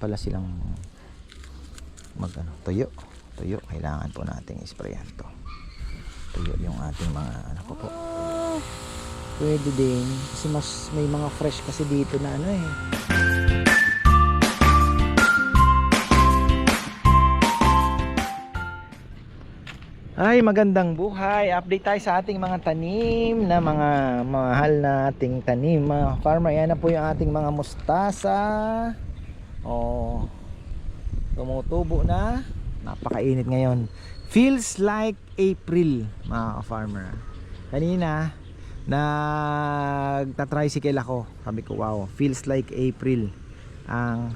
pala silang mag ano, tuyo. Tuyo. Kailangan po nating isprayan to. Tuyo yung ating mga ano ko po. Pwede din. Kasi mas may mga fresh kasi dito na ano eh. Ay, magandang buhay. Update tayo sa ating mga tanim na mga mahal na ating tanim. Mga farmer, yan na po yung ating mga mustasa. Oh, tumutubo na. Napakainit ngayon. Feels like April, mga farmer. Kanina, nagta-tricycle ako. Sabi ko, wow, feels like April ang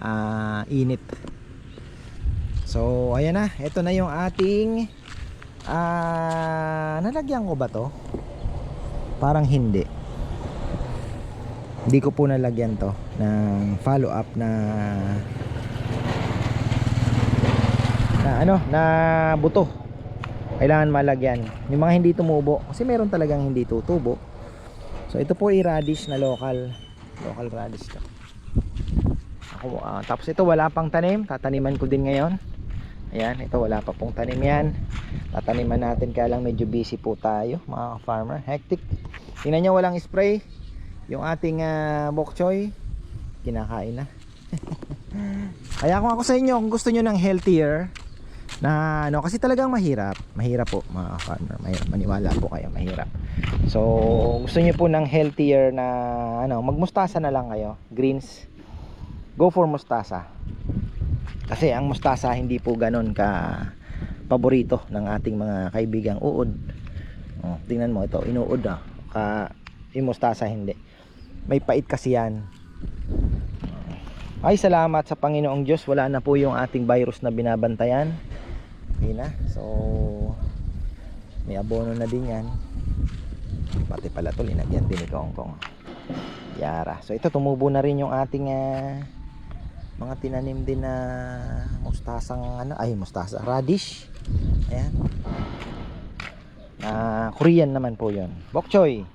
ah, init. So, ayan na. Ito na yung ating Ah, nalagyan ko ba to? Parang hindi. Hindi ko po nalagyan to ng follow up na na ano, na buto. Kailangan malagyan. Yung mga hindi tumubo kasi meron talagang hindi tutubo. So ito po i-radish na local local radish to. Ako, ah, tapos ito wala pang tanim, tataniman ko din ngayon. Ayan, ito wala pa pong tanim yan. Tataniman natin kaya lang medyo busy po tayo mga farmer. Hectic. Tingnan nyo walang spray. Yung ating ah, bok choy, kinakain na. kaya kung ako sa inyo, kung gusto nyo ng healthier, na ano, kasi talagang mahirap. Mahirap po mga farmer. Mahirap. Maniwala po kayo, mahirap. So, gusto nyo po ng healthier na ano, magmustasa na lang kayo. Greens. Go for mustasa. Kasi ang mustasa hindi po ganon ka paborito ng ating mga kaibigang uod. Oh, tingnan mo ito, inuod ah. Ka yung mustasa hindi. May pait kasi yan. Ay salamat sa Panginoong Diyos, wala na po yung ating virus na binabantayan. Hindi na. So may abono na din yan. Pati pala to linagyan din ni Kong Kong. Yara. So ito tumubo na rin yung ating ah, mga tinanim din na mustasang ano ay mustasa radish ayan na Korean naman po yon bok choy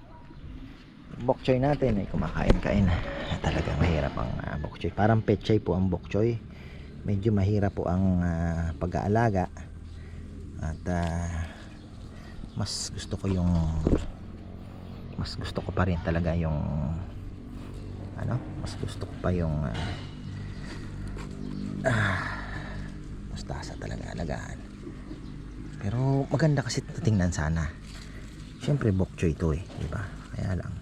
bok choy natin ay kumakain kain talaga mahirap ang ah, bok choy parang pechay po ang bok choy medyo mahirap po ang ah, pag-aalaga. At ah, mas gusto ko yung mas gusto ko pa rin talaga yung ano mas gusto ko pa yung ah, ah, mustasa talaga alagaan. Pero maganda kasi tingnan sana. Syempre bok choy ito eh di ba? Kaya lang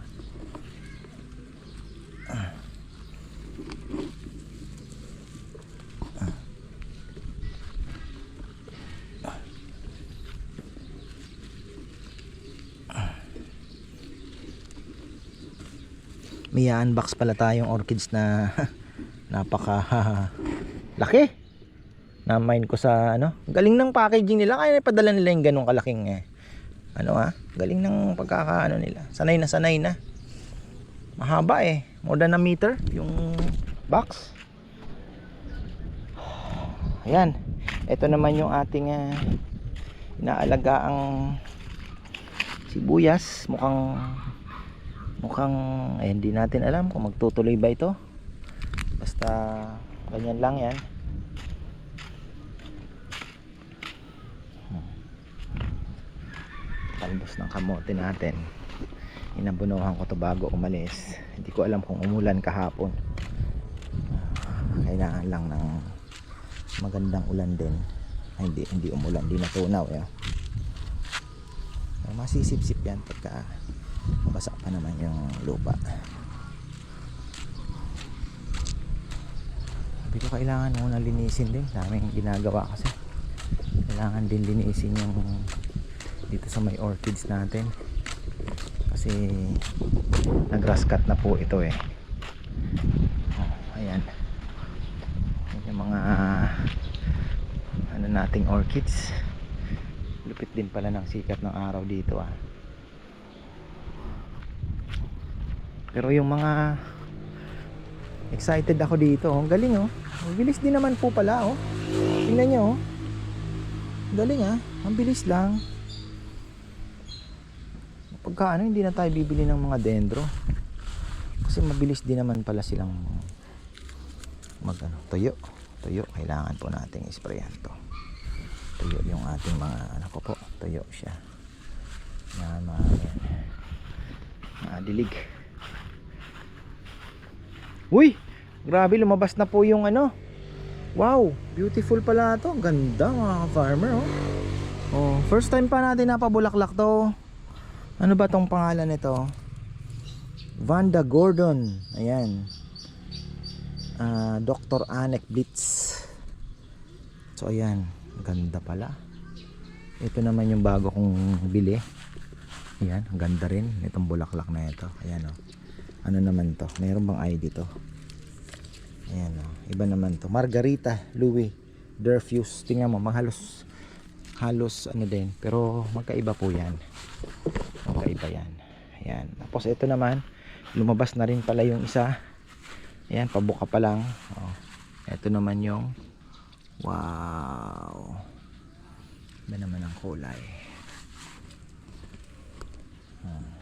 Ah. Ah. Ah. May unbox pala tayong orchids na napaka laki. Na mine ko sa ano galing ng packaging nila. Kaya ipadala nila yung ganong kalaking eh ano ha galing ng pagkakaano nila. Sanay na sanay na. Mahaba eh. More than a meter yung box. Ayan. Ito naman yung ating uh, inaalagaang sibuyas. Mukhang mukhang eh, hindi natin alam kung magtutuloy ba ito. Basta ganyan lang yan. Hmm. talbos ng kamote natin. Inabunuhan ko to bago umalis. Hindi ko alam kung umulan kahapon. Kailangan lang ng magandang ulan din. Ay, hindi, hindi umulan, hindi natunaw eh. masisip-sip yan pagka mabasa pa naman yung lupa. Ko kailangan muna linisin din. Daming ginagawa kasi. Kailangan din linisin yung dito sa may orchids natin. Kasi nag cut na po ito eh. Oh, ayan Yan yung mga ano nating orchids. Lupit din pala ng sikat ng araw dito ah pero yung mga excited ako dito oh. Ang galing oh ang bilis din naman po pala oh tingnan nyo oh galing ah ang bilis lang pagka ano hindi na tayo bibili ng mga dendro kasi mabilis din naman pala silang mag ano, tuyo. Tuyo, kailangan po nating isprayan to. Tuyo yung ating mga ano po po, tuyo siya. Yan, mga yan. Madilig. Uy! Grabe, lumabas na po yung ano. Wow, beautiful pala to. Ganda mga farmer oh. Oh, first time pa natin napabulaklak to. Ano ba tong pangalan nito? Vanda Gordon. Ayan. Ah, Dr. Anek Blitz. So ayan, ganda pala. Ito naman yung bago kong bili. Ayan, ganda rin itong bulaklak na ito. Ayan oh. Ano naman to? Meron bang ID to? Ayan oh. Iba naman to. Margarita Louis Durfuse. Tingnan mo, manghalos halos ano din. Pero magkaiba po yan. Magkaiba yan. Ayan. Tapos ito naman, lumabas na rin pala yung isa. Ayan, pabuka pa lang. Oh. Ito naman yung wow. Iba naman ang kulay. Hmm.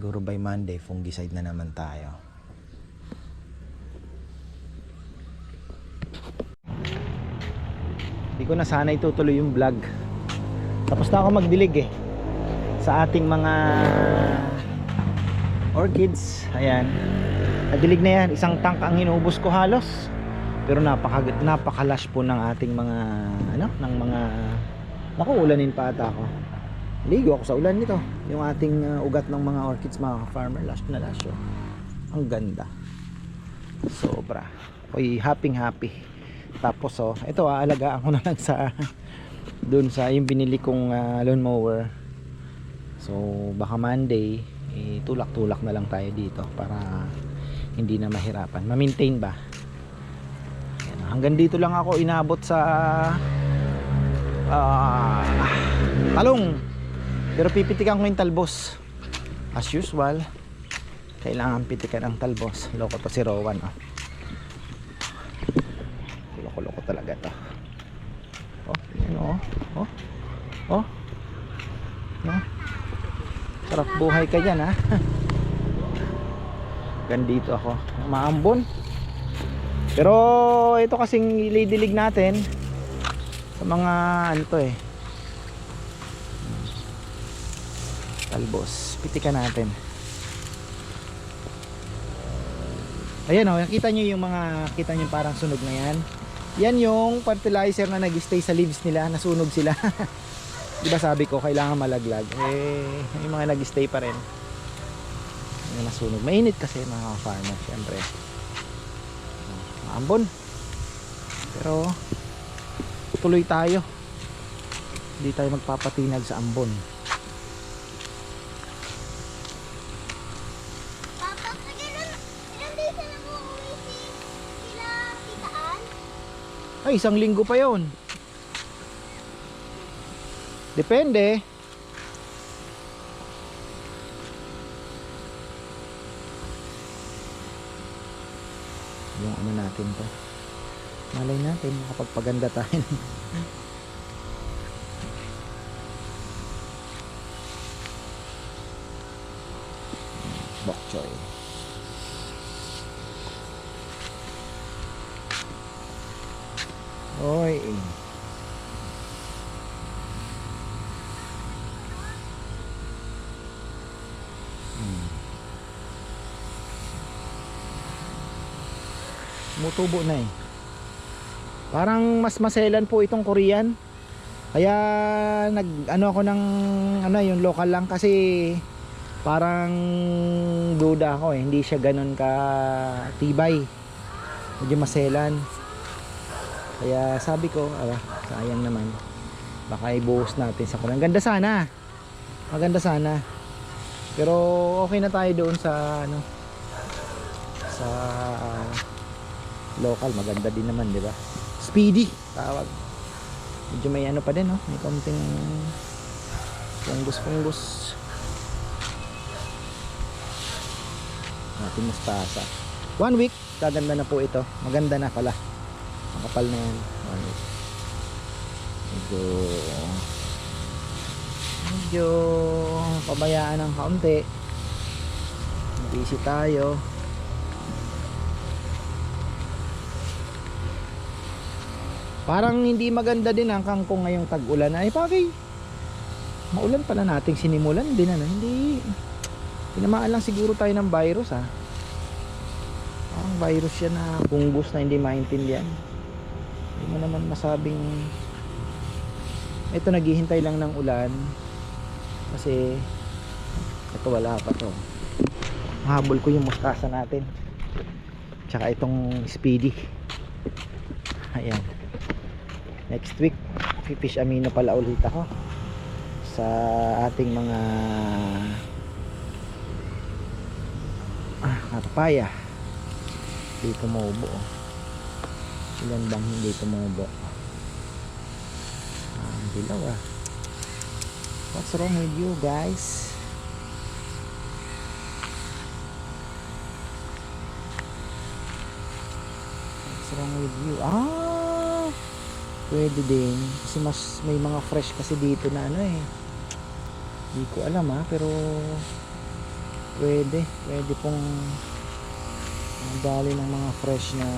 Siguro by Monday, fungicide na naman tayo. Hindi ko na sana itutuloy yung vlog. Tapos na ako magdilig eh. Sa ating mga orchids. Ayan. Nadilig na yan. Isang tank ang inuubos ko halos. Pero napaka napakalash po ng ating mga ano, ng mga Naku, ulanin pa ata ako. Ligo ako sa ulan nito. Yung ating uh, ugat ng mga orchids mga farmer lash na lash. Oh. Ang ganda. Sobra. Oy, happy happy. Tapos oh, ito aalagaan ko na lang sa doon sa yung binili kong uh, lawn mower. So baka Monday eh, tulak-tulak na lang tayo dito para hindi na mahirapan. Ma-maintain ba? Ayan, hanggang dito lang ako inabot sa ah, talong. Pero pipitikan ko yung talbos. As usual, kailangan pitikan ang talbos. Loko to si Rowan. Oh. Loko-loko talaga to. Oh, yan oh. Oh. Oh. No. Sarap buhay ka dyan ha. Gandito ako. Maambon. Pero ito kasing ilidilig natin sa mga ano to eh. Talbos. Pitikan natin. Ayan o, nakita nyo yung mga, kita nyo parang sunog na yan. Yan yung fertilizer na nag-stay sa leaves nila, nasunog sila. Di ba sabi ko, kailangan malaglag. Eh, yung mga nag-stay pa rin. Yung nasunog. Mainit kasi mga farmer, syempre. Maambon. Pero, tuloy tayo. Hindi tayo magpapatinag sa ambon. Papa, ilan, ilan days na lang uuwi si sila kitaan? Ay, isang linggo pa yon. Depende. Yung ano natin to. Malay natin, makapagpaganda tayo. Bok choy. Oy. Hmm. Mutubo na eh. Parang mas maselan po itong Korean. Kaya nag ano ako ng ano yung local lang kasi parang duda ako eh. Hindi siya ganun ka tibay. Medyo maselan. Kaya sabi ko, ah, sayang naman. Baka ibuhos natin sa kulang. Ganda sana. Maganda sana. Pero okay na tayo doon sa ano sa local maganda din naman, 'di ba? Speedy tawag. Medyo may ano pa din, no? May konting fungus-fungus. Natin mustasa. One week, gaganda na po ito. Maganda na pala kapal na yan. Alright medyo medyo pabayaan ng kaunti. Busy tayo. Parang hindi maganda din ang kangkong ngayong tag-ulan. Ay paki maulan pala nating sinimulan. Din ano hindi. Tinamaan lang siguro tayo ng virus ah. Parang virus yan na bungbos na hindi maintindihan. Hindi mo naman masabing ito naghihintay lang ng ulan kasi ito wala pa to. Mahabol ko yung mustasa natin. Tsaka itong speedy. Ayan. Next week fish amino pala ulit ako sa ating mga ah papaya. Hindi tumubo oh. Ilan bang hindi tumubo? Ah dilaw ah. What's wrong with you guys? What's wrong with you? Ah pwede din. Kasi mas may mga fresh kasi dito na ano eh. Hindi ko alam ah pero pwede. Pwede pong ang dali ng mga fresh na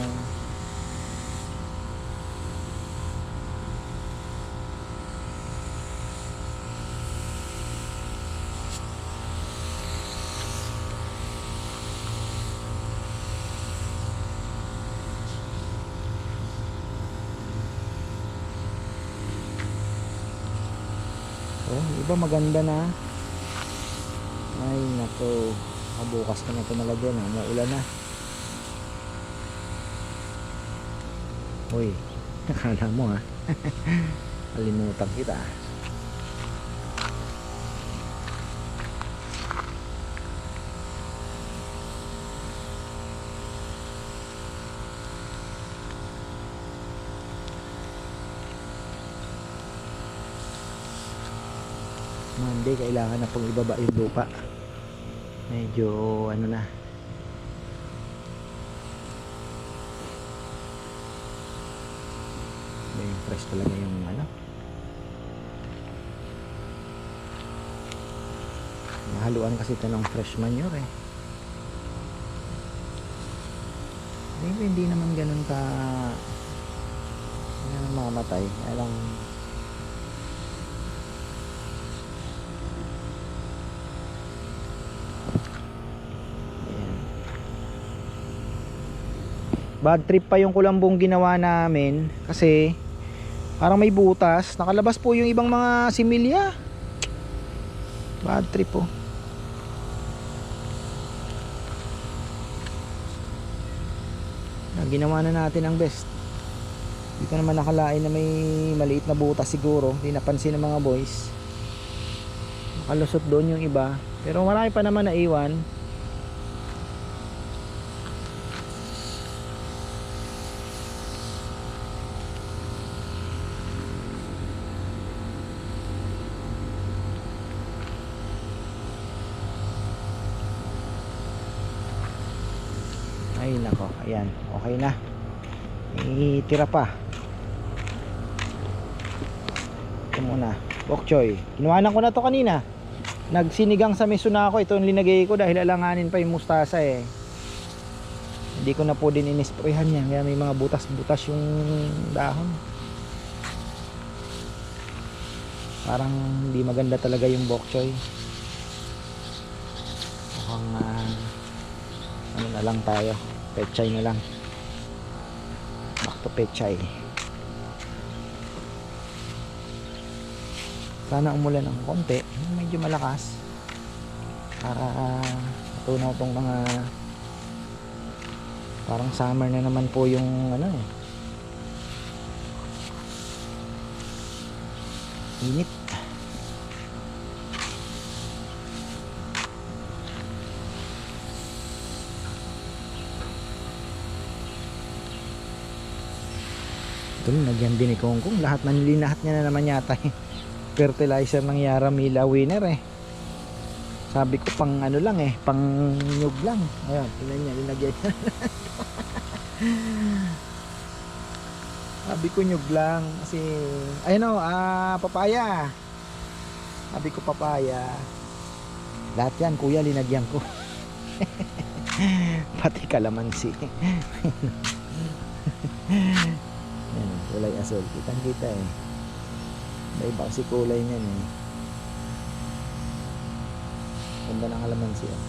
Oh, yung iba maganda na. Ay, nako. Mabukas ka na ito malagyan ha. Maulan na. Uy, nakala mo ha. Kalimutan kita. Monday kailangan na pong ibaba yung lupa. Medyo ano na. May fresh talaga yung ano. Nahaluan kasi ito ng fresh manure eh. Maybe hindi naman ganun ka hindi naman mamatay alang Ayan. Bad trip pa yung kulambong ginawa namin kasi parang may butas. Nakalabas po yung ibang mga similya. Bad trip po. Na, ginawa na natin ang best. Hindi ko naman nakalain na may maliit na butas siguro. Hindi napansin ng mga boys. Nakalusot doon yung iba. Pero marami pa naman na iwan. Ay nako, ayan, okay na. Itira pa. Ito muna, bok choy. Kinuhanan ko na to kanina. Nagsinigang sa meso na ako. Ito yung linagay ko dahil alanganin pa yung mustasa eh. Hindi ko na po din inisprayhan yan. Kaya may mga butas-butas yung dahon. Parang hindi maganda talaga yung bok choy. Mukhang ah, ano na lang tayo. Pechay na lang. Back to pechay. Sana umulan ng konti. Medyo malakas. Para ah, matunaw tong mga parang summer na naman po yung ano eh. Init. Ito nagyan din ni Kongkong. Lahat na nilinahat niya na naman yata eh. Fertilizer ng Yaramila winner eh. Sabi ko pang ano lang eh, pang nyug lang. Ayun, tingnan niya, linagyan niya. Sabi ko nyug lang kasi ayun oh, ah papaya. Sabi ko papaya. Lahat yan kuya linagyan ko. Pati kalamansi. Yan, kulay asul. Kitang kita eh. May iba kasi kulay niyan eh. Ganda ng kalamansi oh.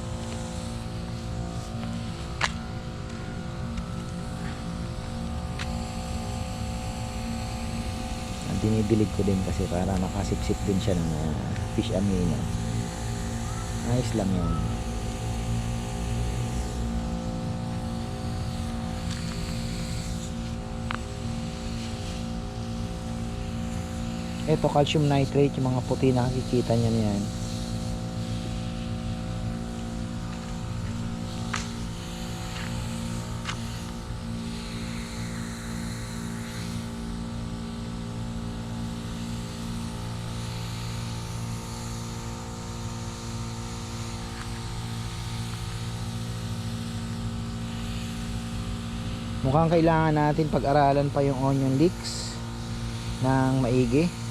Ang dinidilig ko din kasi para makasipsip din siya ng ah, fish amino. Ayos lang yun. Ito calcium nitrate, yung mga puti nakikita niya yan. Mukhang kailangan natin pag-aralan pa yung onion leeks ng maigi.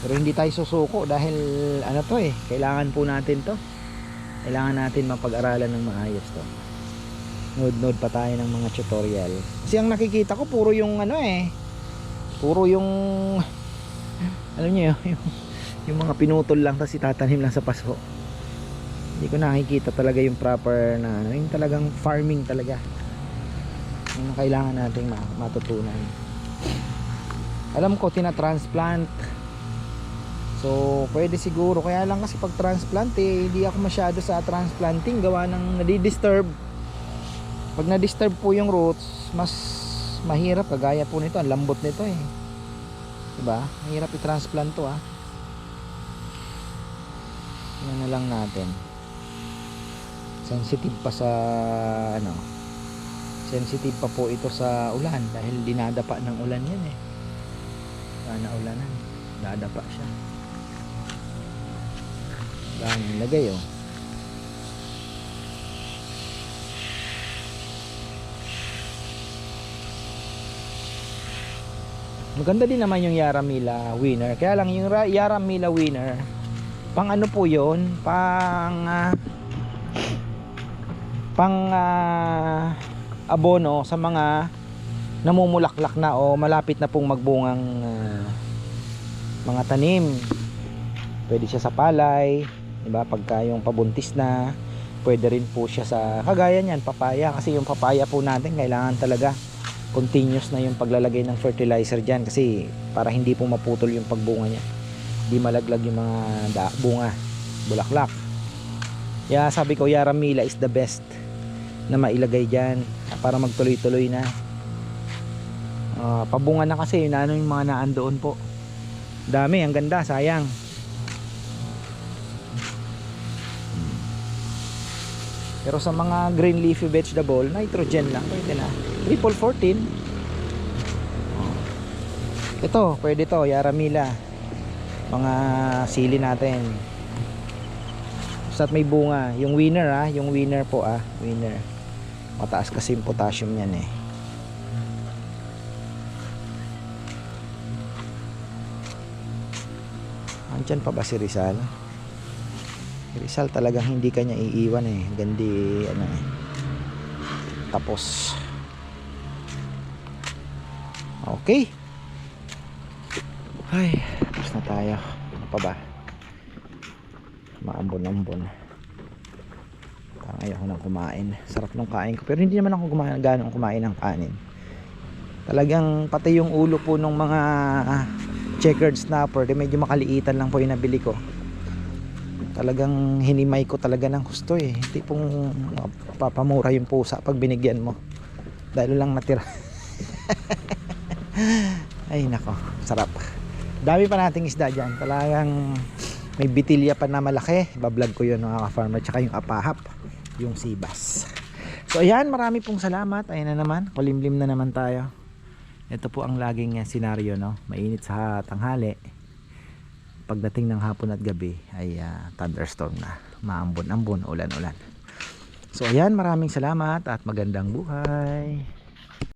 Pero hindi tayo susuko dahil ano to eh, kailangan po natin to. Kailangan natin mapag-aralan ng maayos to. Nood-nood pa tayo ng mga tutorial. Kasi ang nakikita ko puro yung ano eh. Puro yung ano niyo yung, yung mga pinutol lang tapos itatanim lang sa paso. Hindi ko nakikita talaga yung proper na ano, yung talagang farming talaga. Yung kailangan nating ma- matutunan. Alam ko tina-transplant So, pwede siguro. Kaya lang kasi pag transplant eh, hindi ako masyado sa transplanting. Gawa ng nadidisturb. Pag na-disturb po yung roots, mas mahirap. Kagaya po nito, ang lambot nito eh. Diba? Mahirap i-transplant to ah. Yan na lang natin. Sensitive pa sa ano. Sensitive pa po ito sa ulan dahil dinadapa ng ulan yan eh. Sana ulanan. Dadapa siya. Daming lagay oh. Maganda din naman yung Yaramila winner. Kaya lang yung Ra- Yaramila winner, pang ano po yun? Pang ah, pang ah, abono sa mga namumulaklak na o malapit na pong magbungang ah, mga tanim pwede siya sa palay diba? Pagka yung pabuntis na pwede rin po siya sa kagaya niyan papaya. Kasi yung papaya po natin kailangan talaga continuous na yung paglalagay ng fertilizer dyan. Kasi para hindi po maputol yung pagbunga niya. Hindi malaglag yung mga da- bunga. Bulaklak. Kaya sabi ko Yaramila is the best na mailagay dyan para magtuloy-tuloy na. Ah, pabunga na kasi. Yun ano yung mga naan doon po. Dami ang ganda sayang Pero sa mga green leafy vegetable, nitrogen lang. Pwede na. Triple 14. Ito, pwede to. Yaramila. Mga sili natin. Basta't may bunga. Yung winner ah. Yung winner po ah. Winner. Mataas kasi yung potassium yan eh. Andyan pa ba si Rizal? Rizal talagang hindi kanya iiwan eh. Gandi ano eh. Tapos. Okay. Ay, tapos na tayo. Ano pa ba? Maambon-ambon. Parang ayaw ko nang kumain. Sarap nung kain ko. Pero hindi naman ako kumain, ganong kumain ng kanin. Talagang pati yung ulo po nung mga checkered snapper, medyo makaliitan lang po yung nabili ko talagang hinimay ko talaga ng gusto eh. Hindi pong papamura yung pusa pag binigyan mo. Dahil lang natira ay nako. Sarap. Dami pa nating isda dyan. Talagang may bitilya pa na malaki. Bablog ko yun mga farmer tsaka yung apahap yung sibas. So ayan marami pong salamat. Ayun na naman. Kulimlim na naman tayo. Ito po ang laging senaryo no? Mainit sa tanghali pagdating ng hapon at gabi ay ah, thunderstorm na. Maambon-ambon ulan-ulan. So ayan maraming salamat at magandang buhay